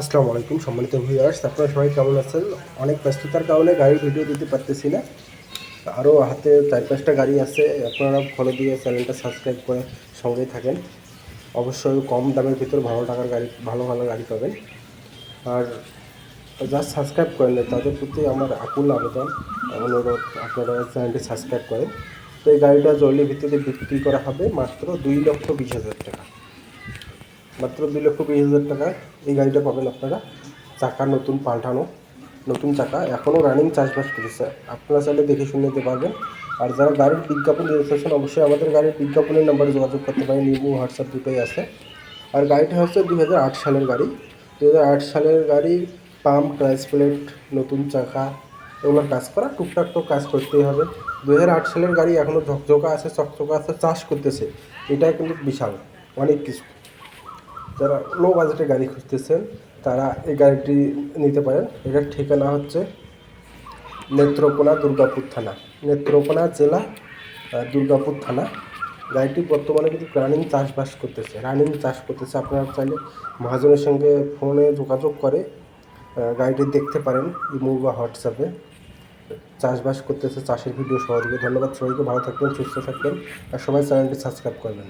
আসসালামু আলাইকুম, সম্মানিত ভিউয়ার্স আপনারা সবাই কেমন আছেন? অনেক ব্যস্ততার কারণে গাড়ির ভিডিও দিতে পারতেছি না। আরও হাতে চার পাঁচটা গাড়ি আছে, আপনারা ফলো দিয়ে চ্যানেলটা সাবস্ক্রাইব করে সঙ্গেই থাকেন। অবশ্যই কম দামের ভিতর ভালো টাকার গাড়ি, ভালো ভালো গাড়ি পাবেন। আর যা সাবস্ক্রাইব করেন, তাদের প্রতি আমার আকুল আবেদন অনুরোধ, আপনারা চ্যানেলটি সাবস্ক্রাইব করেন। তো এই গাড়িটা জরুরি ভিত্তিতে বিক্রি করা হবে মাত্র দুই লক্ষ বিশ হাজার টাকা। মাত্র দুই লক্ষ বিশ হাজার টাকা এই গাড়িটা পাবেন আপনারা। চাকা নতুন, পাল্টানো, নতুন চাকা। এখনও রানিং চাষবাস করেছে। আপনারা চাইলে দেখে শুনে নিতে পারবেন। আর যারা গাড়ির বিজ্ঞাপন দিতে চাচ্ছেন, অবশ্যই আমাদের গাড়ির বিজ্ঞাপনের নাম্বারে যোগাযোগ করতে পারেন। ইমো হোয়াটসঅ্যাপ দুটোই আছে। আর গাড়িটা হচ্ছে দু হাজার আট সালের গাড়ি। দু হাজার আট সালের গাড়ি পাম্প ক্লাস প্লেট নতুন চাকা, এগুলো কাজ করা। টুকটাক তো কাজ করতেই হবে। দু হাজার আট সালের গাড়ি এখনও ঝকঝকা আছে, চকচকা আছে, চাষ করতেছে। এটা কিন্তু বিশাল, অনেক কিছু। যারা লো বাজেটে গাড়ি খুঁজতেছেন, তারা এই গাড়িটি নিতে পারেন। এটার ঠিকানা হচ্ছে নেত্রকোনা দুর্গাপুর থানা। নেত্রকোনা জেলা দুর্গাপুর থানা। গাড়িটি বর্তমানে কিন্তু রানিং চাষবাস করতেছে। রানিং চাষ করতেছে। আপনারা চাইলে মহাজনের সঙ্গে ফোনে যোগাযোগ করে গাড়িটি দেখতে পারেন ইমো বা হোয়াটসঅ্যাপে। চাষবাস করতেছে, চাষের ভিডিও সহযোগে ধন্যবাদ সবাইকে। ভালো থাকবেন, সুস্থ থাকবেন। আর সবাই চ্যানেলটি সাবস্ক্রাইব করবেন।